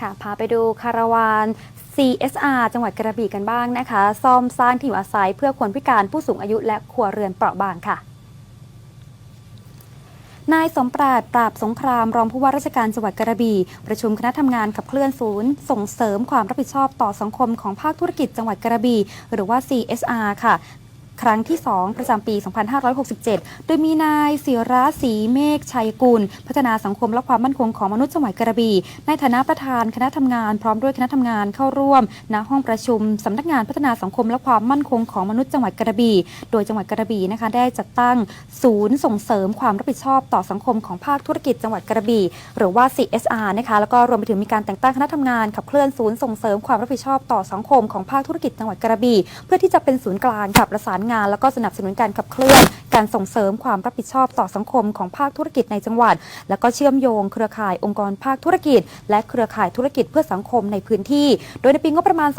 ค่ะ พาไปดูคาราวาน CSR จังหวัดกระบี่กันบ้างนะคะ ซ่อมสร้างที่อยู่อาศัยเพื่อคนพิการผู้สูงอายุและครัวเรือนเปราะบางค่ะนายสมปราดปราบสงครามรองผู้ว่าราชการจังหวัดกระบี่ประชุมคณะทำงานขับเคลื่อนศูนย์ ส่งเสริมความรับผิดชอบต่อสังคมของภาคธุรกิจจังหวัดกระบี่หรือว่า CSR ค่ะ ครั้งที่ 2 ประจำปี 2567 โดยมีนายศิระศรีเมฆชัยกุล พัฒนาสังคมและความมั่นคงของมนุษย์จังหวัดกระบี่ ในฐานะประธานคณะทำงานพร้อมด้วยคณะทำงานเข้าร่วม ณ ห้องประชุมสำนักงานพัฒนาสังคมและความมั่นคงของมนุษย์จังหวัดกระบี่ โดยจังหวัดกระบี่นะคะได้จัดตั้งศูนย์ส่งเสริมความรับผิดชอบต่อสังคมของภาคธุรกิจจังหวัดกระบี่ หรือว่า CSR นะคะแล้วก็รวมไปถึงมีการแต่งตั้งคณะทำงานขับเคลื่อนศูนย์ส่งเสริมความรับผิดชอบต่อสังคมของภาคธุรกิจจังหวัดกระบี่ เพื่อที่จะเป็นศูนย์กลางค่ะประสานงาน แล้วก็สนับสนุนการขับเคลื่อน การส่งเสริมความรับผิดชอบต่อสังคมของภาคธุรกิจในจังหวัด แล้วก็เชื่อมโยงเครือข่ายองค์กรภาคธุรกิจ และเครือข่ายธุรกิจเพื่อสังคมในพื้นที่ โดยในปีงบประมาณ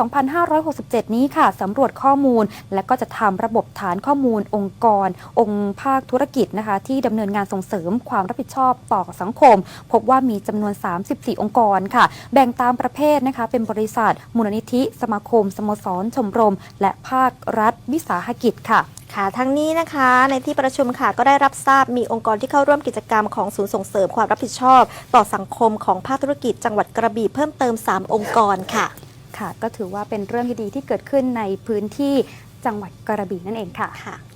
2567 นี้ค่ะสำรวจข้อมูล และก็จะทำระบบฐานข้อมูล องค์กร องค์ภาคธุรกิจนะคะที่ดำเนินงานส่งเสริมความรับผิดชอบต่อสังคม พบว่ามีจำนวน 34 องค์กรค่ะ แบ่งตามประเภทนะคะเป็นบริษัท มูลนิธิ สมาคม สโมสร ชมรม และภาครัฐวิสาหกิจค่ะ ค่ะทั้งนี้นะคะในที่ประชุมค่ะก็ได้รับทราบมีองค์กรที่เข้าร่วมกิจกรรมของศูนย์ส่งเสริมความรับผิดชอบ ต่อสังคมของภาคธุรกิจจังหวัดกระบี่เพิ่มเติม 3 องค์กรค่ะ ค่ะ ก็ถือว่าเป็นเรื่องที่ดีที่เกิดขึ้นในพื้นที่จังหวัดกระบี่นั่นเองค่ะค่ะ